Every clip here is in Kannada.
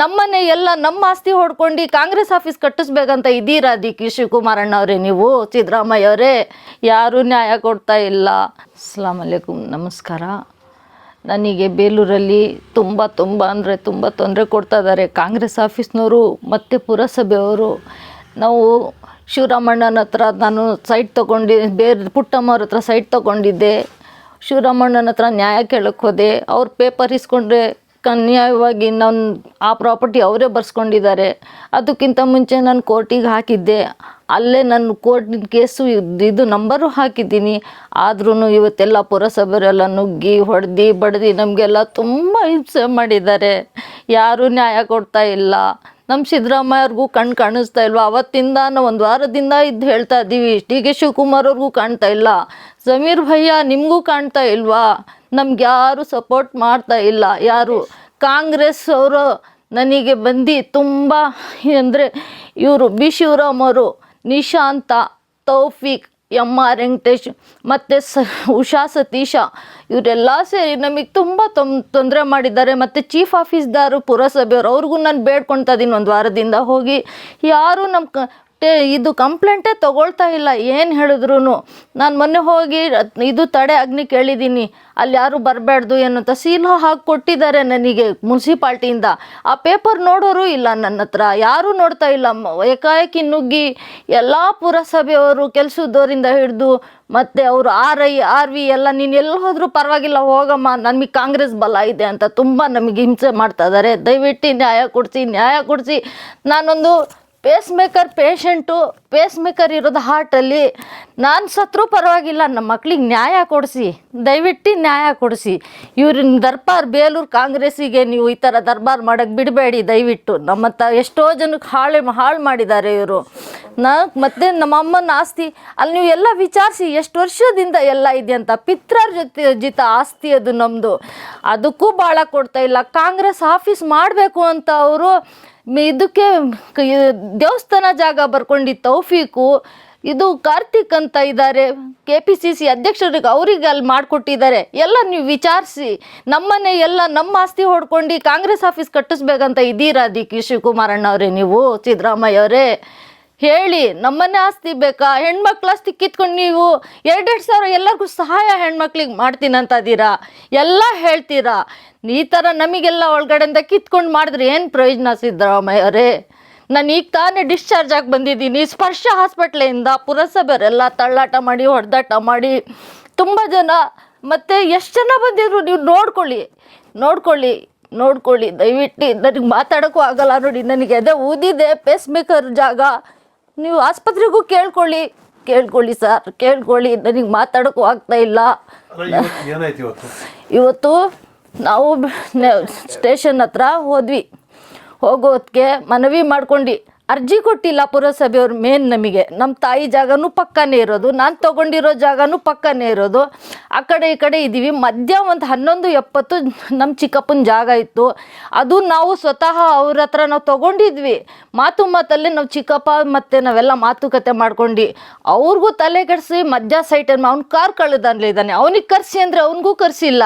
ನಮ್ಮನೆ ಎಲ್ಲ ನಮ್ಮ ಆಸ್ತಿ ಹೊಡ್ಕೊಂಡು ಕಾಂಗ್ರೆಸ್ ಆಫೀಸ್ ಕಟ್ಟಿಸ್ಬೇಕಂತ ಇದ್ದೀರಾ ಡಿ ಕೆ ಶಿವಕುಮಾರಣ್ಣ ಅವರೇ ನೀವು? ಸಿದ್ದರಾಮಯ್ಯ ಅವರೇ, ಯಾರೂ ನ್ಯಾಯ ಕೊಡ್ತಾ ಇಲ್ಲ. ಅಸ್ಲಾಂ ಅಲೈಕುಮ್, ನಮಸ್ಕಾರ. ನನಗೆ ಬೇಲೂರಲ್ಲಿ ತುಂಬ ತುಂಬ ಅಂದರೆ ತುಂಬ ತೊಂದರೆ ಕೊಡ್ತಾ ಇದ್ದಾರೆ. ಕಾಂಗ್ರೆಸ್ ಆಫೀಸ್ನವರು, ಮತ್ತು ಪುರಸಭೆಯವರು. ನಾವು ಶಿವರಾಮಣ್ಣನ ಹತ್ರ ನಾನು ಸೈಟ್ ತೊಗೊಂಡು, ಬೇರೆ ಪುಟ್ಟಮ್ಮವ್ರ ಹತ್ರ ಸೈಟ್ ತೊಗೊಂಡಿದ್ದೆ. ಶಿವರಾಮಣ್ಣನ ಹತ್ರ ನ್ಯಾಯ ಕೇಳಕ್ಕೆ ಹೋದೆ. ಅವ್ರು ಪೇಪರ್ ಇಸ್ಕೊಂಡ್ರೆ ನ್ಯಾಯವಾಗಿ ನಾನು ಆ ಪ್ರಾಪರ್ಟಿ ಅವರೇ ಬರ್ಸ್ಕೊಂಡಿದ್ದಾರೆ. ಅದಕ್ಕಿಂತ ಮುಂಚೆ ನಾನು ಕೋರ್ಟಿಗೆ ಹಾಕಿದ್ದೆ. ಅಲ್ಲೇ ನಾನು ಕೋರ್ಟಿನ ಕೇಸು ಇದು ನಂಬರು ಹಾಕಿದ್ದೀನಿ. ಆದ್ರೂ ಇವತ್ತೆಲ್ಲ ಪುರಸಭೆಯವರೆಲ್ಲ ನುಗ್ಗಿ, ಹೊಡೆದು, ಬಡ್ದು ನಮಗೆಲ್ಲ ತುಂಬ ಹಿಂಸೆ ಮಾಡಿದ್ದಾರೆ. ಯಾರೂ ನ್ಯಾಯ ಕೊಡ್ತಾ ಇಲ್ಲ. ನಮ್ಮ ಸಿದ್ದರಾಮಯ್ಯವ್ರಿಗೂ ಕಣ್ಣು ಕಾಣಿಸ್ತಾ ಇಲ್ವ? ಅವತ್ತಿಂದ ನಾವು ಒಂದು ವಾರದಿಂದ ಇದ್ದು ಹೇಳ್ತಾ ಇದ್ದೀವಿ ಡಿ ಕೆ ಶಿವಕುಮಾರ್ ಅವ್ರಿಗೂ ಕಾಣ್ತಾ ಇಲ್ಲ. ಸಮೀರ್ ಭಯ್ಯ ನಿಮಗೂ ಕಾಣ್ತಾ ಇಲ್ವಾ? ನಮ್ಗೆ ಯಾರು ಸಪೋರ್ಟ್ ಮಾಡ್ತಾ ಇಲ್ಲ. ಯಾರು ಕಾಂಗ್ರೆಸ್ ಅವರು ನನಗೆ ಬಂದು ತುಂಬ, ಅಂದರೆ ಇವರು ಬಿ. ಶಿವರಾಮ್ ಅವರು, ನಿಶಾಂತ, ತೌಫಿಕ್ ಎಂ ಆರ್. ವೆಂಕಟೇಶ್, ಮತ್ತು ಸ, ಉಷಾ ಸತೀಶ, ಇವರೆಲ್ಲ ಸೇರಿ ನಮಗೆ ತುಂಬ ತೊಂ, ತೊಂದರೆ ಮಾಡಿದ್ದಾರೆ. ಮತ್ತು ಚೀಫ್ ಆಫೀಸ್ದಾರು ಪುರಸಭೆಯವರು, ಅವ್ರಿಗೂ ನಾನು ಬೇಡ್ಕೊಳ್ತಾ ಇದ್ದೀನಿ ಒಂದು ವಾರದಿಂದ. ಹೋಗಿ ಯಾರು ನಮ್ಮ ಕ ಟೇ ಇದು ಕಂಪ್ಲೇಂಟೇ ತೊಗೊಳ್ತಾ ಇಲ್ಲ. ಏನು ಹೇಳಿದ್ರು ನಾನು ಮೊನ್ನೆ ಹೋಗಿ ಇದು ತಡೆ ಅಗ್ನಿ ಕೇಳಿದ್ದೀನಿ ಅಲ್ಲಿ ಯಾರು ಬರಬಾರ್ದು ಏನಂತ ಸೀಲು ಹಾಕಿ ಕೊಟ್ಟಿದ್ದಾರೆ ನನಗೆ ಮುನ್ಸಿಪಾಲ್ಟಿಯಿಂದ. ಆ ಪೇಪರ್ ನೋಡೋರು ಇಲ್ಲ ನನ್ನ ಹತ್ರ. ಯಾರೂ ನೋಡ್ತಾ ಇಲ್ಲ. ಏಕಾಏಕಿ ನುಗ್ಗಿ ಎಲ್ಲ ಪುರಸಭೆಯವರು ಕೆಲಸದವರಿಂದ ಹಿಡಿದು ಮತ್ತು ಅವರು ಆರ್ ಐ, ಆರ್ ವಿ ಎಲ್ಲ, ನೀನು ಎಲ್ಲಿ ಹೋದರೂ ಪರವಾಗಿಲ್ಲ, ಹೋಗಮ್ಮ. ನಮಗೆ ಕಾಂಗ್ರೆಸ್ ಬಲ ಇದೆ ಅಂತ ತುಂಬ ನಮಗೆ ಹಿಂಸೆ ಮಾಡ್ತಾ ಇದ್ದಾರೆ ದಯವಿಟ್ಟು ನ್ಯಾಯ ಕೊಡಿಸಿ ನ್ಯಾಯ ಕೊಡಿಸಿ. ನಾನೊಂದು pace maker patient pace maker ಇರೋದು ಹಾರ್ಟಲ್ಲಿ ನಾನು ಸತ್ರೂ ಪರವಾಗಿಲ್ಲ ನಮ್ಮ ಮಕ್ಳಿಗೆ ನ್ಯಾಯ ಕೊಡಿಸಿ, ದಯವಿಟ್ಟು ನ್ಯಾಯ ಕೊಡಿಸಿ. ಇವ್ರನ್ನ ದರ್ಬಾರ್ ಬೇಲೂರು ಕಾಂಗ್ರೆಸ್ಸಿಗೆ ನೀವು ಈ ಥರ ದರ್ಬಾರ್ ಮಾಡೋಕ್ಕೆ ಬಿಡಬೇಡಿ ದಯವಿಟ್ಟು. ನಮ್ಮ ತ ಎಷ್ಟೋ ಜನಕ್ಕೆ ಹಾಳೆ ಹಾಳು ಮಾಡಿದ್ದಾರೆ ಇವರು. ನಾ, ಮತ್ತೆ ನಮ್ಮ ಅಮ್ಮನ ಆಸ್ತಿ, ಅಲ್ಲಿ ನೀವು ಎಲ್ಲ ವಿಚಾರಿಸಿ ಎಷ್ಟು ವರ್ಷದಿಂದ ಎಲ್ಲ ಇದೆ ಅಂತ, ಪಿತ್ರರ ಜೊತೆ ಜಿತ ಆಸ್ತಿ ಅದು ನಮ್ಮದು ಅದಕ್ಕೂ ಭಾಳ ಕೊಡ್ತಾ ಇಲ್ಲ. ಕಾಂಗ್ರೆಸ್ ಆಫೀಸ್ ಮಾಡಬೇಕು ಅಂತ ಅವರು ಇದಕ್ಕೆ ದೇವಸ್ಥಾನ ಜಾಗ ಬರ್ಕೊಂಡು ತೌಫೀಕು. ಇದು ಕಾರ್ತಿಕ್ ಅಂತ ಇದ್ದಾರೆ. ಕೆ ಪಿ ಸಿ ಸಿ ಅಧ್ಯಕ್ಷರಿಗೆ ಅವರಿಗೆ ಅಲ್ಲಿ ಮಾಡಿಕೊಟ್ಟಿದ್ದಾರೆ. ಎಲ್ಲ ನೀವು ವಿಚಾರಿಸಿ. ನಮ್ಮನೆ ಎಲ್ಲ ನಮ್ಮ ಆಸ್ತಿ ಹೊಡ್ಕೊಂಡು ಕಾಂಗ್ರೆಸ್ ಆಫೀಸ್ ಕಟ್ಟಿಸ್ಬೇಕಂತ ಇದ್ದೀರಾ ದಿ ಕೆ ಶಿವಕುಮಾರಣ್ಣ ಅವರೇ ನೀವು? ಸಿದ್ದರಾಮಯ್ಯ ಅವರೇ? ಹೇಳಿ, ನಮ್ಮನ್ನೇ ಆಸ್ತಿ ಬೇಕಾ? ಹೆಣ್ಮಕ್ಳು ಆಸ್ತಿ ಕಿತ್ಕೊಂಡು ನೀವು ಎರಡೆರಡು ಸಾವಿರ ಎಲ್ಲರಿಗೂ ಸಹಾಯ ಹೆಣ್ಮಕ್ಳಿಗೆ ಮಾಡ್ತೀನಂತ ಇದೀರಾ? ಎಲ್ಲ ಹೇಳ್ತೀರಾ? ಈ ಥರ ನಮಗೆಲ್ಲ ಒಳಗಡೆಯಿಂದ ಕಿತ್ಕೊಂಡು ಮಾಡಿದ್ರೆ ಏನು ಪ್ರಯೋಜನ ಸಿದ್ದರಾಮಯ್ಯ ಅರೇ ನಾನು ಈಗ ತಾನೇ ಡಿಸ್ಚಾರ್ಜ್ ಆಗಿ ಬಂದಿದ್ದೀನಿ. ಸ್ಪರ್ಶ ಹಾಸ್ಪಿಟ್ಲಿಂದ ಪುರಸಭೆಯವರೆಲ್ಲ ತಳ್ಳಾಟ ಮಾಡಿ, ಹೊಡೆದಾಟ ಮಾಡಿ ತುಂಬ ಜನ, ಮತ್ತು ಎಷ್ಟು ಜನ ಬಂದಿದ್ರು ನೀವು ನೋಡ್ಕೊಳ್ಳಿ ನೋಡ್ಕೊಳ್ಳಿ ನೋಡ್ಕೊಳ್ಳಿ. ದಯವಿಟ್ಟು ನನಗೆ ಮಾತಾಡೋಕ್ಕೂ ಆಗಲ್ಲ ನೋಡಿ. ನನಗೆ ಅದೇ ಊದಿದೆ ಪೇಸ್ ಮೇಕರ್ ಜಾಗ. ನೀವು ಆಸ್ಪತ್ರೆಗೂ ಕೇಳ್ಕೊಳ್ಳಿ ಕೇಳ್ಕೊಳ್ಳಿ ಸರ್ ಕೇಳ್ಕೊಳ್ಳಿ ನನಗೆ ಮಾತಾಡೋಕ್ಕೂ ಆಗ್ತಾ ಇಲ್ಲ. ಇವತ್ತು ನಾವು ಸ್ಟೇಷನ್ ಹತ್ರ ಹೋದ್ವಿ. ಹೋಗೋದಕ್ಕೆ ಮನವಿ ಮಾಡ್ಕೊಂಡು. ಅರ್ಜಿ ಕೊಟ್ಟಿಲ್ಲ ಪುರಸಭೆಯವ್ರು ಮೇನ್ ನಮಗೆ. ನಮ್ಮ ತಾಯಿ ಜಾಗನೂ ಪಕ್ಕನೇ ಇರೋದು, ನಾನು ತೊಗೊಂಡಿರೋ ಜಾಗನೂ ಪಕ್ಕನೇ ಇರೋದು. ಆ ಕಡೆ ಈ ಕಡೆ ಇದ್ದೀವಿ. ಮಧ್ಯ ಒಂದು ಹನ್ನೊಂದು ಎಪ್ಪತ್ತು ನಮ್ಮ ಚಿಕ್ಕಪ್ಪನ ಜಾಗ ಇತ್ತು. ಅದು ನಾವು ಸ್ವತಃ ಅವ್ರ ಹತ್ರ ನಾವು ತೊಗೊಂಡಿದ್ವಿ. ಮಾತು ಮಾತಲ್ಲೇ ನಾವು ಚಿಕ್ಕಪ್ಪ ಮತ್ತು ನಾವೆಲ್ಲ ಮಾತುಕತೆ ಮಾಡ್ಕೊಂಡು. ಅವ್ರಿಗೂ ತಲೆ ಕೆಡಿಸಿ ಮಧ್ಯ ಸೈಟನ್ನು ಅವ್ನು ಕಾರ್ ಕಳೆದನ್ಲೆ ಇದ್ದಾನೆ. ಅವನಿಗೆ ಕರೆಸಿ ಅಂದರೆ ಅವನಿಗೂ ಕರೆಸಿಲ್ಲ.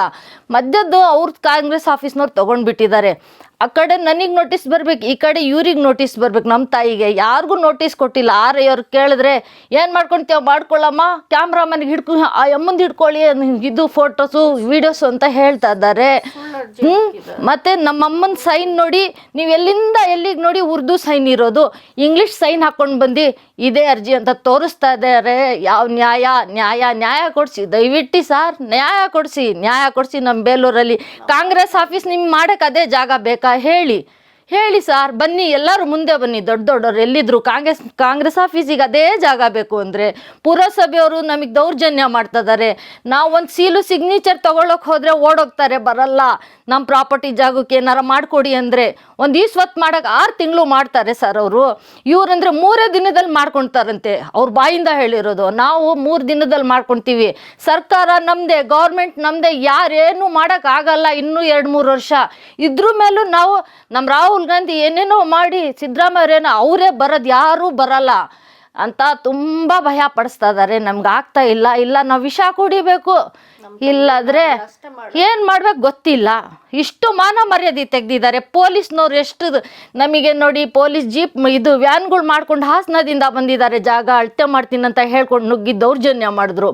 ಮಧ್ಯದ್ದು ಅವ್ರ ಕಾಂಗ್ರೆಸ್ ಆಫೀಸ್ನವ್ರು ತೊಗೊಂಡ್ಬಿಟ್ಟಿದ್ದಾರೆ. ಆ ಕಡೆ ನನಗೆ ನೋಟಿಸ್ ಬರ್ಬೇಕು ಈ ಕಡೆ ಇವ್ರಿಗೆ ನೋಟಿಸ್ ಬರ್ಬೇಕು ನಮ್ಮ ತಾಯಿಗೆ. ಯಾರಿಗೂ ನೋಟಿಸ್ ಕೊಟ್ಟಿಲ್ಲ. ಆರ ಅವ್ರು ಕೇಳಿದ್ರೆ ಏನು ಮಾಡ್ಕೊಳ್ತೀವ ಮಾಡ್ಕೊಳ್ಳಮ್ಮ. ಕ್ಯಾಮ್ರಾಮನ್ಗೆ ಹಿಡ್ಕೊ ಆ ಅಮ್ಮಂದು ಹಿಡ್ಕೊಳ್ಳಿ. ಇದು ಫೋಟೋಸು ವೀಡಿಯೋಸು ಅಂತ ಹೇಳ್ತಾ ಇದ್ದಾರೆ. ಹ್ಞೂ ಮತ್ತು ನಮ್ಮ ಅಮ್ಮನ ಸೈನ್ ನೋಡಿ ನೀವು ಎಲ್ಲಿಂದ ಎಲ್ಲಿಗೆ ನೋಡಿ ಉರ್ದು ಸೈನ್ ಇರೋದು. ಇಂಗ್ಲೀಷ್ ಸೈನ್ ಹಾಕ್ಕೊಂಡು ಬಂದು ಇದೇ ಅರ್ಜಿ ಅಂತ ತೋರಿಸ್ತಾ ಇದ್ದಾರೆ. ಯಾವ ನ್ಯಾಯ ನ್ಯಾಯ ನ್ಯಾಯ ಕೊಡಿಸಿ. ದಯವಿಟ್ಟು ಸಾರ್ ನ್ಯಾಯ ಕೊಡಿಸಿ ನ್ಯಾಯ ಕೊಡಿಸಿ ನಮ್ಮ ಬೇಲೂರಲ್ಲಿ. ಕಾಂಗ್ರೆಸ್ ಆಫೀಸ್ ನಿಮ್ಗೆ ಮಾಡೋಕ್ಕೆ ಅದೇ ಜಾಗ ಬೇಕಾ ಹೇಳಿ. ಹೇಳಿ ಸರ್, ಬನ್ನಿ, ಎಲ್ಲರೂ ಮುಂದೆ ಬನ್ನಿ, ದೊಡ್ಡ ದೊಡ್ಡವ್ರು ಎಲ್ಲಿದ್ರು, ಕಾಂಗ್ರೆಸ್ ಕಾಂಗ್ರೆಸ್ ಆಫೀಸಿಗೆ ಅದೇ ಜಾಗ ಬೇಕು ಅಂದರೆ ಪುರಸಭೆಯವರು ನಮಗೆ ದೌರ್ಜನ್ಯ ಮಾಡ್ತಿದ್ದಾರೆ ನಾವು ಒಂದು ಸೀಲು ಸಿಗ್ನೇಚರ್ ತೊಗೊಳಕ್ಕೆ ಹೋದರೆ ಓಡೋಗ್ತಾರೆ, ಬರಲ್ಲ. ನಮ್ಮ ಪ್ರಾಪರ್ಟಿ ಜಾಗಕ್ಕೆ ಏನಾರ ಮಾಡಿಕೊಡಿ ಅಂದರೆ ಒಂದು ಸ್ವತ್ತು ಮಾಡೋಕೆ ಆರು ತಿಂಗಳು ಮಾಡ್ತಾರೆ ಸರ್ ಅವರು. ಇವ್ರಂದರೆ ಮೂರೇ ದಿನದಲ್ಲಿ ಮಾಡ್ಕೊಳ್ತಾರಂತೆ ಅವ್ರ ಬಾಯಿಂದ ಹೇಳಿರೋದು, ನಾವು ಮೂರು ದಿನದಲ್ಲಿ ಮಾಡ್ಕೊಳ್ತೀವಿ ಸರ್ಕಾರ ನಮ್ಮದೇ ಗೌರ್ಮೆಂಟ್ ನಮ್ಮದೇ ಯಾರೇನು ಮಾಡೋಕ್ಕಾಗಲ್ಲ ಇನ್ನೂ ಎರಡು ಮೂರು ವರ್ಷ. ಇದ್ರ ಮೇಲೂ ನಾವು ನಮ್ಮ ರಾಹುಲ್ ಗಾಂಧಿ ಏನೇನೋ ಮಾಡಿ ಸಿದ್ದರಾಮಯ್ಯನ ಅವರೇ ಬರೋದು ಯಾರೂ ಬರಲ್ಲ ಅಂತ ತುಂಬ ಭಯ ಪಡಿಸ್ತಾ ಇದ್ದಾರೆ ನಮ್ಗೆ ಆಗ್ತಾ ಇಲ್ಲ. ಇಲ್ಲ, ನಾವು ವಿಷ ಕುಡಿಬೇಕು. ಇಲ್ಲಾದ್ರೆ ಏನ್ ಮಾಡ್ಬೇಕು ಗೊತ್ತಿಲ್ಲ. ಇಷ್ಟು ಮಾನ ಮರ್ಯಾದೆ ತೆಗ್ದಿದ್ದಾರೆ. ಪೊಲೀಸ್ನವ್ರು ಎಷ್ಟು ನಮಗೆ ನೋಡಿ ಪೊಲೀಸ್ ಜೀಪ್ ಇದು ವ್ಯಾನ್ಗಳು ಮಾಡ್ಕೊಂಡು ಹಾಸನದಿಂದ ಬಂದಿದ್ದಾರೆ. ಜಾಗ ಅಳತೆ ಮಾಡ್ತೀನಿ ಅಂತ ಹೇಳ್ಕೊಂಡು ನುಗ್ಗಿ ದೌರ್ಜನ್ಯ ಮಾಡಿದ್ರು.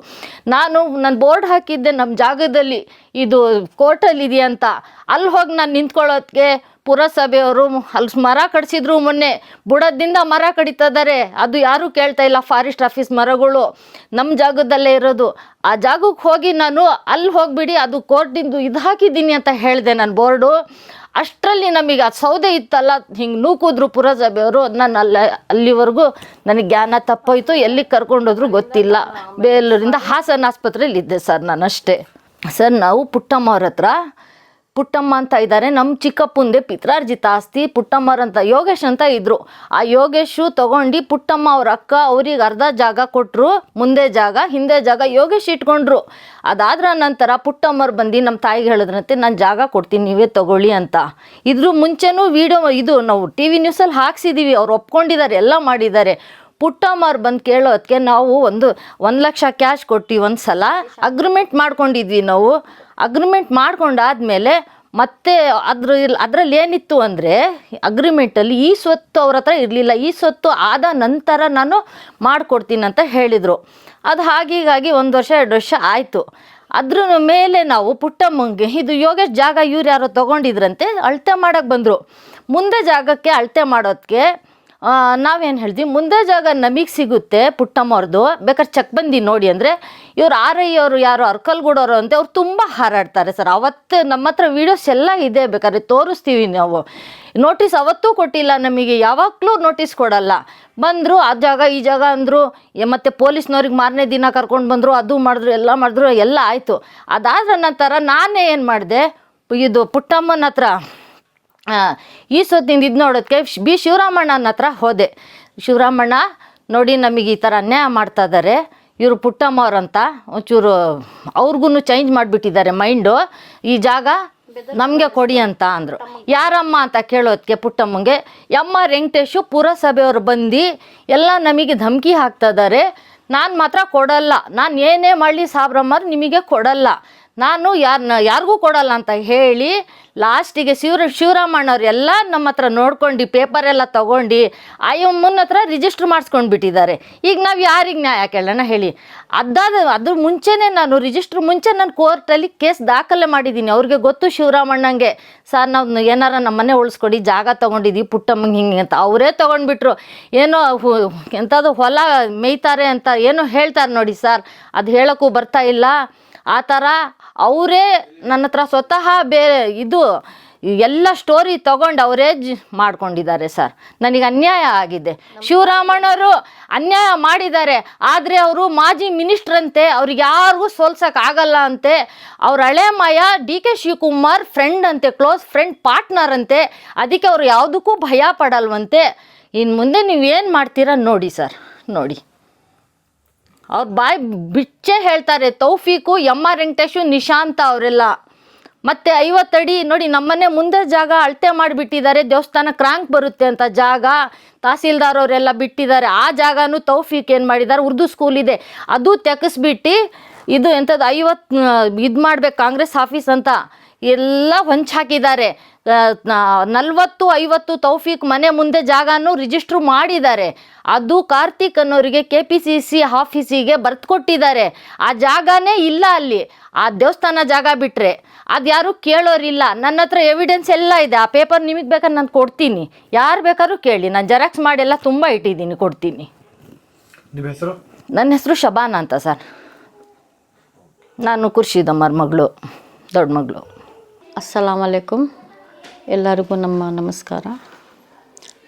ನಾನು ನಾನು ಬೋರ್ಡ್ ಹಾಕಿದ್ದೆ. ನಮ್ಮ ಜಾಗದಲ್ಲಿ ಇದು ಕೋರ್ಟಲ್ಲಿ ಇದೆಯಂತ ಅಲ್ಲಿ ಹೋಗಿ ನಾನು ನಿಂತ್ಕೊಳ್ಳೋದಕ್ಕೆ ಪುರಸಭೆಯವರು ಅಲ್ಲಿ ಮರ ಕಡಿಸಿದ್ರು ಮೊನ್ನೆ. ಬುಡದಿಂದ ಮರ ಕಡಿತಾ ಇದ್ದಾರೆ. ಅದು ಯಾರೂ ಕೇಳ್ತಾ ಇಲ್ಲ. ಫಾರೆಸ್ಟ್ ಆಫೀಸ್ ಮರಗಳು. ನಮ್ಮ ಜಾಗದಲ್ಲೇ ಇರೋದು. ಆ ಜಾಗಕ್ಕೆ ಹೋಗಿ ನಾನು ಅಲ್ಲಿ ಹೋಗ್ಬಿಡಿ, ಅದು ಕೋರ್ಟಿಂದು ಇದು ಹಾಕಿದ್ದೀನಿ ಅಂತ ಹೇಳಿದೆ ನಾನು ಬೋರ್ಡು. ಅಷ್ಟರಲ್ಲಿ ನಮಗೆ ಆ ಸೌದೆ ಇತ್ತಲ್ಲ, ಹಿಂಗೆ ನೂಕಿದ್ರು ಪುರಸಭೆಯವರು ನಾನು ಅಲ್ಲ, ಅಲ್ಲಿವರೆಗೂ ನನಗೆ ಜ್ಞಾನ ತಪ್ಪೋಯ್ತು ಎಲ್ಲಿಗೆ ಕರ್ಕೊಂಡೋದ್ರು ಗೊತ್ತಿಲ್ಲ. ಬೇಲೂರಿಂದ ಹಾಸನ ಆಸ್ಪತ್ರೆಯಲ್ಲಿ ಇದ್ದೆ ಸರ್ ನಾನು ಅಷ್ಟೇ ಸರ್, ನಾವು ಪುಟ್ಟಮ್ಮ ಅವ್ರ ಹತ್ರ ಪುಟ್ಟಮ್ಮ ಅಂತ ಇದ್ದಾರೆ. ನಮ್ಮ ಚಿಕ್ಕಪ್ಪಂದೆ ಪಿತ್ರಾರ್ಜಿತ ಆಸ್ತಿ. ಪುಟ್ಟಮ್ಮರ್ ಅಂತ ಯೋಗೇಶ್ ಅಂತ ಇದ್ರು. ಆ ಯೋಗೇಶು ತಗೊಂಡು ಪುಟ್ಟಮ್ಮ ಅವ್ರ ಅಕ್ಕ ಅವ್ರಿಗೆ ಅರ್ಧ ಜಾಗ ಕೊಟ್ಟರು ಮುಂದೆ ಜಾಗ, ಹಿಂದೆ ಜಾಗ ಯೋಗೇಶ್ ಇಟ್ಕೊಂಡ್ರು. ಅದಾದ್ರ ನಂತರ ಪುಟ್ಟಮ್ಮರು ಬಂದು ನಮ್ಮ ತಾಯಿಗೆ ಹೇಳಿದ್ರಂತೆ, ನಾನು ಜಾಗ ಕೊಡ್ತೀನಿ, ನೀವೇ ತಗೊಳ್ಳಿ ಅಂತ. ಇದ್ರ ಮುಂಚೆನೂ ವಿಡಿಯೋ ಇದು ನಾವು ಟಿ ವಿ ನ್ಯೂಸಲ್ಲಿ ಹಾಕ್ಸಿದ್ದೀವಿ ಅವ್ರು ಒಪ್ಕೊಂಡಿದ್ದಾರೆ, ಎಲ್ಲ ಮಾಡಿದ್ದಾರೆ. ಪುಟ್ಟಮ್ಮವ್ರು ಬಂದು ಕೇಳೋದಕ್ಕೆ ನಾವು ಒಂದು ಒಂದು ಲಕ್ಷ ಕ್ಯಾಶ್ ಕೊಟ್ಟು ಒಂದು ಸಲ ಅಗ್ರಿಮೆಂಟ್ ಮಾಡ್ಕೊಂಡಿದ್ವಿ ನಾವು. ಅಗ್ರಿಮೆಂಟ್ ಮಾಡ್ಕೊಂಡಾದ್ಮೇಲೆ ಮತ್ತೆ ಅದ್ರ ಅದರಲ್ಲಿ ಏನಿತ್ತು ಅಂದರೆ ಅಗ್ರಿಮೆಂಟಲ್ಲಿ ಈ ಸ್ವತ್ತು ಅವ್ರ ಹತ್ರ ಇರಲಿಲ್ಲ, ಈ ಸ್ವತ್ತು ಆದ ನಂತರ ನಾನು ಮಾಡಿಕೊಡ್ತೀನಿ ಅಂತ ಹೇಳಿದರು. ಅದು ಹಾಗೀಗಾಗಿ ಒಂದು ವರ್ಷ, ಎರಡು ವರ್ಷ ಆಯಿತು. ಅದ್ರ ಮೇಲೆ ನಾವು ಪುಟ್ಟಮ್ಮಂಗೆ, ಇದು ಯೋಗೇಶ್ ಜಾಗ ಇವ್ರು ಯಾರೋ ತೊಗೊಂಡಿದ್ರಂತೆ, ಅಳತೆ ಮಾಡೋಕ್ಕೆ ಬಂದರು. ಮುಂದೆ ಜಾಗಕ್ಕೆ ಅಳತೆ ಮಾಡೋದಕ್ಕೆ ನಾವೇನು ಹೇಳ್ತೀವಿ ಮುಂದೆ ಜಾಗ ನಮಗೆ ಸಿಗುತ್ತೆ ಪುಟ್ಟಮ್ಮವ್ರದ್ದು ಬೇಕಾದ್ರೆ ಚೆಕ್ ಬಂದು ನೋಡಿ ಅಂದರೆ ಇವರು ಆರ್ ಐ ಅವರು ಯಾರು ಅರ್ಕಲ್ಗೂಡೋರು ಅಂತ ಅವ್ರು ತುಂಬ ಹಾರಾಡ್ತಾರೆ ಸರ್. ಅವತ್ತು ನಮ್ಮ ಹತ್ರ ವೀಡಿಯೋಸ್ ಎಲ್ಲ ಇದೆ ಬೇಕಾದ್ರೆ ತೋರಿಸ್ತೀವಿ ನಾವು. ನೋಟಿಸ್ ಅವತ್ತೂ ಕೊಟ್ಟಿಲ್ಲ ನಮಗೆ. ಯಾವಾಗಲೂ ನೋಟಿಸ್ ಕೊಡಲ್ಲ. ಬಂದರು ಆ ಜಾಗ, ಈ ಜಾಗ ಅಂದರು ಮತ್ತು ಪೊಲೀಸ್ನವ್ರಿಗೆ ಮಾರನೇ ದಿನ ಕರ್ಕೊಂಡು ಬಂದರು, ಅದು ಮಾಡಿದ್ರು, ಎಲ್ಲ ಮಾಡಿದ್ರು, ಎಲ್ಲ ಆಯಿತು. ಅದಾದ ನಂತರ ನಾನೇ ಏನು ಮಾಡಿದೆ? ಇದು ಪುಟ್ಟಮ್ಮನ ಹತ್ರ ಈ ಸೊತ್ತಿಂದ ಇದು ನೋಡೋದಕ್ಕೆ ಬಿ ಶಿವರಾಮಣ್ಣನ ಹತ್ರ ಹೋದೆ. ಶಿವರಾಮಣ್ಣ, ನೋಡಿ ನಮಗೆ ಈ ಥರ ಅನ್ಯಾಯ ಮಾಡ್ತಾ ಇದ್ದಾರೆ ಇವರು ಪುಟ್ಟಮ್ಮವ್ರಂತ ಒಂಚೂರು ಅವ್ರಿಗೂ ಚೇಂಜ್ ಮಾಡಿಬಿಟ್ಟಿದ್ದಾರೆ ಮೈಂಡು ಈ ಜಾಗ ನಮಗೆ ಕೊಡಿ ಅಂತ ಅಂದರು. ಯಾರಮ್ಮ ಅಂತ ಕೇಳೋದಕ್ಕೆ ಪುಟ್ಟಮ್ಮಂಗೆ ಎಮ್ಮ ವೆಂಕಟೇಶು ಪುರಸಭೆಯವರು ಬಂದು ಎಲ್ಲ ನಮಗೆ ಧಮಕಿ ಹಾಕ್ತಾ ಇದ್ದಾರೆ ನಾನು ಮಾತ್ರ ಕೊಡಲ್ಲ. ನಾನು ಏನೇ ಮಾಡಲಿ ಸಾಬ್ರಮ್ಮರು ನಿಮಗೆ ಕೊಡಲ್ಲ. ನಾನು ಯಾರನ್ನ ಯಾರಿಗೂ ಕೊಡಲ್ಲ ಅಂತ ಹೇಳಿ ಲಾಸ್ಟಿಗೆ ಶಿವರ ಶಿವರಾಮಣ್ಣವ್ರು ಎಲ್ಲ ನಮ್ಮ ಹತ್ರ ನೋಡ್ಕೊಂಡು ಪೇಪರೆಲ್ಲ ತೊಗೊಂಡು ಆಯಮ್ಮನ ಹತ್ರ ರಿಜಿಸ್ಟ್ರ್ ಮಾಡಿಸ್ಕೊಂಡು ಬಿಟ್ಟಿದ್ದಾರೆ. ಈಗ ನಾವು ಯಾರಿಗೆ ನ್ಯಾಯ ಕೇಳೋಣ ಹೇಳಿ. ಅದಾದ ಅದ್ರ ಮುಂಚೆನೇ ನಾನು ರಿಜಿಸ್ಟ್ರ್ ಮುಂಚೆ ನಾನು ಕೋರ್ಟಲ್ಲಿ ಕೇಸ್ ದಾಖಲೆ ಮಾಡಿದ್ದೀನಿ. ಅವ್ರಿಗೆ ಗೊತ್ತು ಶಿವರಾಮಣ್ಣಂಗೆ, ಸರ್, ನಾವು ಏನಾರ ನಮ್ಮ ಮನೆ ಉಳಿಸ್ಕೊಡಿ, ಜಾಗ ತೊಗೊಂಡಿದ್ದೀವಿ ಪುಟ್ಟಮ್ಮಂಗೆ ಹಿಂಗೆ ಅಂತ. ಅವರೇ ತೊಗೊಂಡ್ಬಿಟ್ರು. ಏನೋ ಎಂಥದ್ದು ಹೊಲ ಮೇಯ್ತಾರೆ ಅಂತ ಏನೋ ಹೇಳ್ತಾರೆ ನೋಡಿ ಸರ್. ಅದು ಹೇಳೋಕ್ಕೂ ಬರ್ತಾ ಇಲ್ಲ. ಆ ಥರ ಅವರೇ ನನ್ನ ಹತ್ರ ಸ್ವತಃ ಬೇರೆ ಇದು ಎಲ್ಲ ಸ್ಟೋರಿ ತಗೊಂಡು ಅವರೇ ಜ್ ಮಾಡ್ಕೊಂಡಿದ್ದಾರೆ ಸರ್ ನನಗೆ ಅನ್ಯಾಯ ಆಗಿದೆ. ಶಿವರಾಮಣ್ಣವರು ಅನ್ಯಾಯ ಮಾಡಿದ್ದಾರೆ. ಆದರೆ ಅವರು ಮಾಜಿ ಮಿನಿಸ್ಟ್ರಂತೆ ಅವ್ರಿಗೆ ಯಾರಿಗೂ ಆಗಲ್ಲ ಅಂತೆ. ಅವ್ರ ಮಾಯ ಡಿ ಕೆ ಶಿವಕುಮಾರ್ ಫ್ರೆಂಡ್ ಅಂತೆ ಕ್ಲೋಸ್ ಫ್ರೆಂಡ್ ಪಾರ್ಟ್ನರ್ ಅಂತೆ. ಅದಕ್ಕೆ ಅವರು ಯಾವುದಕ್ಕೂ ಭಯ ಪಡಲ್ವಂತೆ. ಇನ್ನು ಮುಂದೆ ನೀವೇನು ಮಾಡ್ತೀರಾ ನೋಡಿ ಸರ್ ನೋಡಿ. ಅವ್ರ ಬಾಯ್ ಬಿಚ್ಚೆ ಹೇಳ್ತಾರೆ, ತೌಫೀಕು ಎಂ ಆರ್ ವೆಂಕಟೇಶು, ನಿಶಾಂತ ಅವರೆಲ್ಲ. ಮತ್ತೆ ಐವತ್ತಡಿ, ನೋಡಿ, ನಮ್ಮನೆ ಮುಂದೆ ಜಾಗ ಅಳತೆ ಮಾಡಿಬಿಟ್ಟಿದ್ದಾರೆ, ದೇವಸ್ಥಾನ ಕ್ರಾಂಕ್ ಬರುತ್ತೆ ಅಂತ ಜಾಗ ತಹಸೀಲ್ದಾರ್ ಅವರೆಲ್ಲ ಬಿಟ್ಟಿದ್ದಾರೆ, ಆ ಜಾಗನೂ ತೌಫೀಕ್ ಏನು ಮಾಡಿದ್ದಾರೆ, ಉರ್ದು ಸ್ಕೂಲ್ ಇದೆ. ಅದು ತೆಗೆಸ್ಬಿಟ್ಟು ಇದು ಎಂಥದ್ದು ಐವತ್ತು, ಇದು ಮಾಡ್ಬೇಕು ಕಾಂಗ್ರೆಸ್ ಆಫೀಸ್ ಅಂತ. ಎಲ್ಲ ಹೊಂಚ್ ಹಾಕಿದ್ದಾರೆ ಆ, ನ- ನಲ್ವತ್ತು ಐವತ್ತು ತೌಫೀಕ್ ಮನೆ ಮುಂದೆ ಜಾಗನೂ ರಿಜಿಸ್ಟರ್ ಮಾಡಿದ್ದಾರೆ. ಅದು ಕಾರ್ತಿಕ್ ಅನ್ನೋರಿಗೆ ಕೆ ಪಿ ಸಿ ಸಿ ಆಫೀಸಿಗೆ ಬರ್ತ್ಕೊಟ್ಟಿದ್ದಾರೆ ಆ ಜಾಗನೇ ಇಲ್ಲ ಅಲ್ಲಿ. ಆ ದೇವಸ್ಥಾನ ಜಾಗ ಬಿಟ್ಟರೆ ಅದು ಯಾರು ಕೇಳೋರಿಲ್ಲ. ನನ್ನ ಹತ್ರ ಎವಿಡೆನ್ಸ್ ಎಲ್ಲ ಇದೆ. ಆ ಪೇಪರ್ ನಿಮಗೆ ಬೇಕಾದ್ರೆ ನಾನು ಕೊಡ್ತೀನಿ. ಯಾರು ಬೇಕಾದ್ರೂ ಕೇಳಿ. ನಾನು ಜೆರಾಕ್ಸ್ ಮಾಡೆಲ್ಲ ತುಂಬ ಇಟ್ಟಿದ್ದೀನಿ ಕೊಡ್ತೀನಿ. ನಿಮ್ಮ ಹೆಸರು? ನನ್ನ ಹೆಸರು ಶಬಾನ ಅಂತ ಸರ್. ನಾನು ಖುರ್ಷಿದಮ್ಮರ ಮಗಳು ದೊಡ್ಡ ಮಗಳು. ಅಸ್ಸಲಾಮ್ ಅಲೈಕುಮ್ ಎಲ್ಲರಿಗೂ ನಮ್ಮ ನಮಸ್ಕಾರ.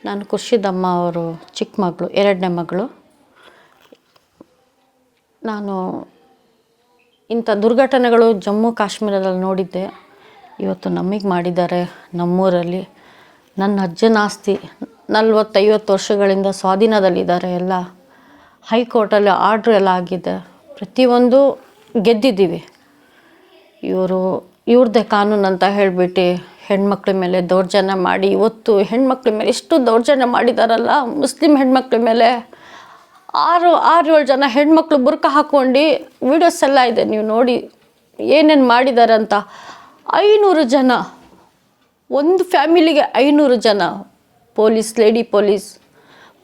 ನಾನು ಖುರ್ಷಿದಮ್ಮ ಅವರು ಚಿಕ್ಕ ಮಗಳು, ಎರಡನೇ ಮಗಳು. ನಾನು ಇಂಥ ದುರ್ಘಟನೆಗಳು ಜಮ್ಮು ಕಾಶ್ಮೀರದಲ್ಲಿ ನೋಡಿದ್ದೆ. ಇವತ್ತು ನಮಗೆ ಮಾಡಿದ್ದಾರೆ ನಮ್ಮೂರಲ್ಲಿ. ನನ್ನ ಅಜ್ಜನ ಆಸ್ತಿ ನಲ್ವತ್ತೈವತ್ತು ವರ್ಷಗಳಿಂದ ಸ್ವಾಧೀನದಲ್ಲಿದ್ದಾರೆ ಎಲ್ಲ. ಹೈಕೋರ್ಟಲ್ಲಿ ಆರ್ಡ್ರ್ ಎಲ್ಲ ಆಗಿದೆ. ಪ್ರತಿಯೊಂದು ಗೆದ್ದಿದ್ದೀವಿ. ಇವರು ಇವ್ರದ್ದೇ ಕಾನೂನು ಅಂತ ಹೇಳಿಬಿಟ್ಟು ಹೆಣ್ಮಕ್ಳ ಮೇಲೆ ದೌರ್ಜನ್ಯ ಮಾಡಿ, ಇವತ್ತು ಹೆಣ್ಮಕ್ಳ ಮೇಲೆ ಎಷ್ಟು ದೌರ್ಜನ್ಯ ಮಾಡಿದಾರಲ್ಲ, ಮುಸ್ಲಿಂ ಹೆಣ್ಮಕ್ಳ ಮೇಲೆ ಆರು ಆರು ಏಳು ಜನ ಹೆಣ್ಮಕ್ಳು ಬುರ್ಕ ಹಾಕ್ಕೊಂಡು ವೀಡಿಯೋಸ್ ಎಲ್ಲ ಇದೆ, ನೀವು ನೋಡಿ ಏನೇನು ಮಾಡಿದ್ದಾರೆ ಅಂತ. ಐನೂರು ಜನ, ಒಂದು ಫ್ಯಾಮಿಲಿಗೆ ಐನೂರು ಜನ, ಪೊಲೀಸ್, ಲೇಡಿ ಪೊಲೀಸ್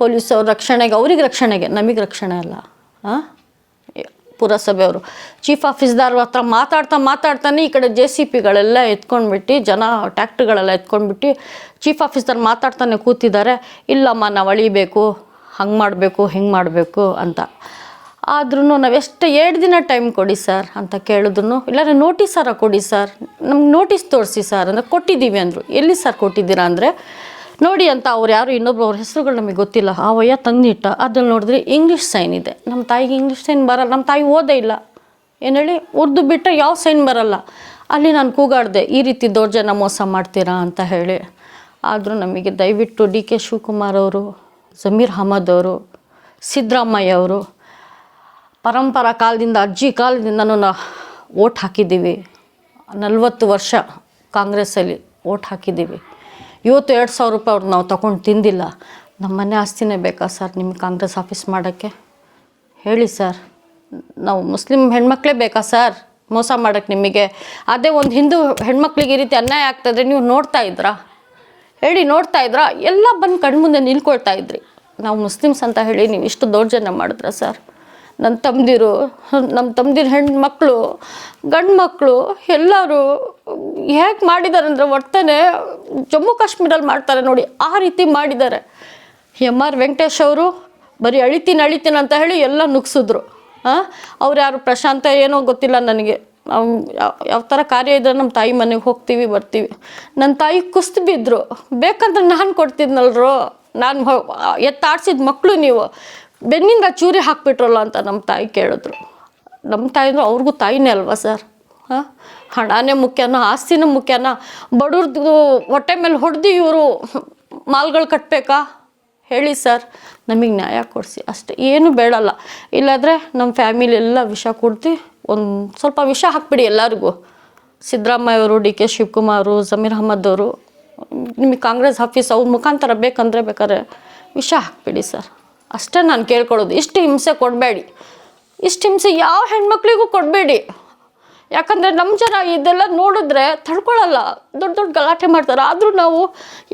ಪೊಲೀಸ್ ರಕ್ಷಣೆಗೆ, ಅವ್ರಿಗೆ ರಕ್ಷಣೆಗೆ, ನಮಗೆ ರಕ್ಷಣೆ ಅಲ್ಲ ಹಾಂ ಪುರಸಭೆಯವರು ಚೀಫ್ ಆಫೀಸ್ದಾರ್ ಹತ್ರ ಮಾತಾಡ್ತಾ ಮಾತಾಡ್ತಾನೆ ಈ ಕಡೆ ಜೆ ಸಿ ಪಿಗಳೆಲ್ಲ ಎತ್ಕೊಂಡ್ಬಿಟ್ಟು, ಜನ ಟ್ಯಾಕ್ಟ್ರಿಗಳೆಲ್ಲ ಎತ್ಕೊಂಡ್ಬಿಟ್ಟು ಚೀಫ್ ಆಫೀಸ್ದಾರ್ ಮಾತಾಡ್ತಾನೆ ಕೂತಿದ್ದಾರೆ. ಇಲ್ಲಮ್ಮ, ನಾವು ಅಳಿಬೇಕು, ಹಂಗೆ ಮಾಡಬೇಕು, ಹಿಂಗೆ ಮಾಡಬೇಕು ಅಂತ. ಆದ್ರೂ ನಾವು ಎಷ್ಟು ಎರಡು ದಿನ ಟೈಮ್ ಕೊಡಿ ಸರ್ ಅಂತ ಕೇಳಿದ್ರು ಇಲ್ಲಾಂದ್ರೆ ನೋಟಿಸಾರ ಕೊಡಿ ಸರ್, ನಮ್ಗೆ ನೋಟಿಸ್ ತೋರಿಸಿ ಸರ್ ಅಂದರೆ ಕೊಟ್ಟಿದ್ದೀವಿ ಅಂದರು. ಎಲ್ಲಿ ಸರ್ ಕೊಟ್ಟಿದ್ದೀರಾ ಅಂದರೆ ನೋಡಿ ಅಂತ ಅವ್ರು ಯಾರು ಇನ್ನೊಬ್ರು ಅವ್ರ ಹೆಸರುಗಳು ನಮಗೆ ಗೊತ್ತಿಲ್ಲ. ಆ ವಯ್ಯ ತಂದಿಟ್ಟ ಅದನ್ನು ನೋಡಿದ್ರೆ ಇಂಗ್ಲೀಷ್ ಸೈನ್ ಇದೆ. ನಮ್ಮ ತಾಯಿಗೆ ಇಂಗ್ಲೀಷ್ ಸೈನ್ ಬರಲ್ಲ. ನಮ್ಮ ತಾಯಿ ಓದೇ ಇಲ್ಲ. ಏನು ಹೇಳಿ? ಉರ್ದು ಬಿಟ್ಟರೆ ಯಾವ ಸೈನ್ ಬರಲ್ಲ. ಅಲ್ಲಿ ನಾನು ಕೂಗಾಡಿದೆ. ಈ ರೀತಿ ದೌರ್ಜನ್ಯ ಮೋಸ ಮಾಡ್ತೀರಾ ಅಂತ ಹೇಳಿ. ಆದರೂ ನಮಗೆ ದಯವಿಟ್ಟು ಡಿ ಕೆ ಶಿವಕುಮಾರ್ ಅವರು, ಜಮೀರ್ ಅಹಮದ್ ಅವರು, ಸಿದ್ದರಾಮಯ್ಯ ಅವರು, ಪರಂಪರಾ ಕಾಲದಿಂದ, ಅಜ್ಜಿ ಕಾಲದಿಂದನೂ ನಾ ಓಟ್ ಹಾಕಿದ್ದೀವಿ. ನಲ್ವತ್ತು ವರ್ಷ ಕಾಂಗ್ರೆಸ್ಸಲ್ಲಿ ಓಟ್ ಹಾಕಿದ್ದೀವಿ. ಇವತ್ತು ಎರಡು ಸಾವಿರ ರೂಪಾಯಿ ಅವ್ರು ನಾವು ತಗೊಂಡು ತಿಂದಿಲ್ಲ. ನಮ್ಮ ಮನೆ ಆಸ್ತಿನೇ ಬೇಕಾ ಸರ್ ನಿಮ್ಮ ಕಾಂಗ್ರೆಸ್ ಆಫೀಸ್ ಮಾಡೋಕ್ಕೆ? ಹೇಳಿ ಸರ್. ನಾವು ಮುಸ್ಲಿಂ ಹೆಣ್ಮಕ್ಳೇ ಬೇಕಾ ಸರ್? ಮೋಸ ಮಾಡೋಕ್ಕೆ ನಿಮಗೆ? ಅದೇ ಒಂದು ಹಿಂದೂ ಹೆಣ್ಮಕ್ಳಿಗೆ ಈ ರೀತಿ ಅನ್ಯಾಯ ಆಗ್ತದೆ ನೀವು ನೋಡ್ತಾ ಇದ್ರಾ? ಹೇಳಿ ನೋಡ್ತಾ ಇದ್ರಾ? ಎಲ್ಲ ಬಂದು ಕಣ್ಮುಂದೆ ನಿಲ್ಕೊಳ್ತಾ ಇದ್ರಿ. ನಾವು ಮುಸ್ಲಿಮ್ಸ್ ಅಂತ ಹೇಳಿ ನೀವು ಇಷ್ಟು ದೌರ್ಜನ್ಯ ಮಾಡಿದ್ರ ಸರ್? ನನ್ನ ತಮ್ಮದಿರು ನಮ್ಮ ತಮ್ಮದಿರು ಹೆಣ್ಣು ಮಕ್ಕಳು ಗಂಡು ಮಕ್ಕಳು ಎಲ್ಲರೂ ಹೇಗೆ ಮಾಡಿದ್ದಾರೆ ಅಂದರೆ ವರ್ತನೆ ಜಮ್ಮು ಕಾಶ್ಮೀರಲ್ಲಿ ಮಾಡ್ತಾರೆ ನೋಡಿ, ಆ ರೀತಿ ಮಾಡಿದ್ದಾರೆ. ಎಂ ಆರ್ ವೆಂಕಟೇಶ್ ಅವರು ಬರೀ ಅಳಿತೀನಿ ಅಳಿತೀನಿ ಅಂತ ಹೇಳಿ ಎಲ್ಲ ನುಗ್ಸಿದ್ರು. ಹಾಂ ಅವ್ರು ಯಾರು ಪ್ರಶಾಂತ ಏನೋ ಗೊತ್ತಿಲ್ಲ ನನಗೆ. ನಾವು ಯಾವ ಥರ ಕಾರ್ಯ ಇದ್ರೆ ನಮ್ಮ ತಾಯಿ ಮನೆಗೆ ಹೋಗ್ತೀವಿ, ಬರ್ತೀವಿ. ನನ್ನ ತಾಯಿ ಕುಸ್ತು ಬಿದ್ದರು ಬೇಕಂದ್ರೆ ನಾನು ಕೊಡ್ತಿದ್ನಲ್ರು? ನಾನು ಎತ್ತಾಡ್ಸಿದ ಮಕ್ಕಳು ನೀವು. ಬೆನ್ನಿಂದ ಚೂರಿ ಹಾಕ್ಬಿಟ್ರಲ್ಲ ಅಂತ ನಮ್ಮ ತಾಯಿ ಕೇಳಿದ್ರು. ನಮ್ಮ ತಾಯಿ ಅಂದ್ರೆ ಅವ್ರಿಗೂ ತಾಯಿನೇ ಅಲ್ವಾ ಸರ್? ಹಾಂ? ಹಣನೇ ಮುಖ್ಯನಾ, ಆಸ್ತಿನೂ ಮುಖ್ಯನಾ ಬಡವ್ರದ್ದು ಹೊಟ್ಟೆ ಮೇಲೆ ಹೊಡೆದು ಇವರು ಮಾಲ್ಗಳು ಕಟ್ಟಬೇಕಾ ಹೇಳಿ ಸರ್, ನಮಗೆ ನ್ಯಾಯ ಕೊಡಿಸಿ. ಅಷ್ಟೇ, ಏನು ಬೇಡಲ್ಲ. ಇಲ್ಲಾಂದರೆ ನಮ್ಮ ಫ್ಯಾಮಿಲಿ ಎಲ್ಲ ವಿಷ ಕೊಡ್ತಿ ಒಂದು ಸ್ವಲ್ಪ ವಿಷ ಹಾಕ್ಬಿಡಿ ಎಲ್ಲರಿಗೂ. ಸಿದ್ದರಾಮಯ್ಯವರು, ಡಿ ಕೆ ಶಿವಕುಮಾರು, ಜಮೀರ್ ಅಹಮದ್ ಅವರು, ನಿಮಗೆ ಕಾಂಗ್ರೆಸ್ ಆಫೀಸ್ ಅವ್ರ ಮುಖಾಂತರ ಬೇಕಂದ್ರೆ ಬೇಕಾದ್ರೆ ವಿಷ ಹಾಕ್ಬಿಡಿ ಸರ್. ಅಷ್ಟೇ ನಾನು ಕೇಳ್ಕೊಳ್ಳೋದು, ಇಷ್ಟು ಹಿಂಸೆ ಕೊಡಬೇಡಿ. ಇಷ್ಟು ಹಿಂಸೆ ಯಾವ ಹೆಣ್ಮಕ್ಳಿಗೂ ಕೊಡಬೇಡಿ. ಯಾಕಂದರೆ ನಮ್ಮ ಜನ ಇದೆಲ್ಲ ನೋಡಿದ್ರೆ ತಡ್ಕೊಳ್ಳಲ್ಲ ದೊಡ್ಡ ದೊಡ್ಡ ಗಲಾಟೆ ಮಾಡ್ತಾರೆ. ಆದರೂ ನಾವು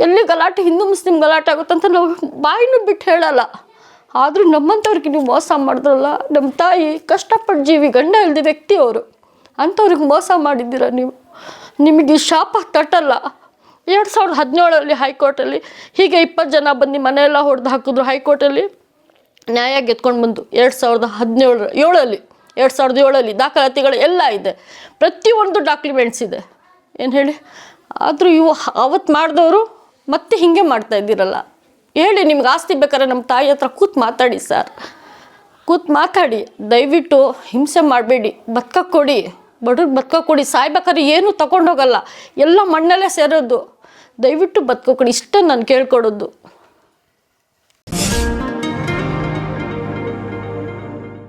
ಎಲ್ಲಿ ಗಲಾಟೆ, ಹಿಂದೂ ಮುಸ್ಲಿಂ ಗಲಾಟೆ ಆಗುತ್ತಂತ ನಾವು ಬಾಯಿನೂ ಬಿಟ್ಟು ಹೇಳಲ್ಲ. ಆದರೂ ನಮ್ಮಂಥವ್ರಿಗೆ ನೀವು ಮೋಸ ಮಾಡಿದ್ರಲ್ಲ ನಮ್ಮ ತಾಯಿ ಕಷ್ಟಪಟ್ಟು ಜೀವಿ, ಗಂಡ ಇಲ್ದ ವ್ಯಕ್ತಿ ಅವರು, ಅಂಥವ್ರಿಗೆ ಮೋಸ ಮಾಡಿದ್ದೀರ ನೀವು? ನಿಮಗೆ ಶಾಪ ತಟ್ಟಲ್ಲ. ಎರಡು ಸಾವಿರದ ಹದಿನೇಳರಲ್ಲಿ ಹೈಕೋರ್ಟಲ್ಲಿ ಹೀಗೆ ಇಪ್ಪತ್ತು ಜನ ಬಂದು ಮನೆಯೆಲ್ಲ ಹೊಡೆದು ಹಾಕಿದ್ರು ಹೈಕೋರ್ಟಲ್ಲಿ. ನ್ಯಾಯ ಗೆದ್ಕೊಂಡು ಬಂದು ಎರಡು ಸಾವಿರದ ಹದಿನೇಳರ ಏಳಲ್ಲಿ ಎರಡು ಸಾವಿರದ ಏಳಲ್ಲಿ ದಾಖಲಾತಿಗಳು ಎಲ್ಲ ಇದೆ. ಪ್ರತಿಯೊಂದು ಡಾಕ್ಯುಮೆಂಟ್ಸ್ ಇದೆ. ಏನು ಹೇಳಿ? ಆದರೂ ಇವು ಅವತ್ತು ಮಾಡಿದವರು ಮತ್ತೆ ಹೀಗೆ ಮಾಡ್ತಾ ಇದ್ದೀರಲ್ಲ. ಹೇಳಿ, ನಿಮ್ಗೆ ಆಸ್ತಿ ಬೇಕಾದ್ರೆ ನಮ್ಮ ತಾಯಿ ಹತ್ರ ಕೂತ್ ಮಾತಾಡಿ ಸರ್. ಕೂತ್ ಮಾತಾಡಿ, ದಯವಿಟ್ಟು ಹಿಂಸೆ ಮಾಡಬೇಡಿ ಬದುಕಕ್ಕೆ ಕೊಡಿ. ಬಡವ್ರಿಗೆ ಬದುಕಕ್ಕೆ ಕೊಡಿ. ಸಾಯ್ಬೇಕಾದ್ರೆ ಏನೂ ತಗೊಂಡೋಗಲ್ಲ. ಎಲ್ಲ ಮಣ್ಣಲ್ಲೇ ಸೇರೋದು. ದಯವಿಟ್ಟು ಬದುಕೋ ಕೊಡಿ. ಇಷ್ಟ ನಾನು ಕೇಳ್ಕೊಡೋದು.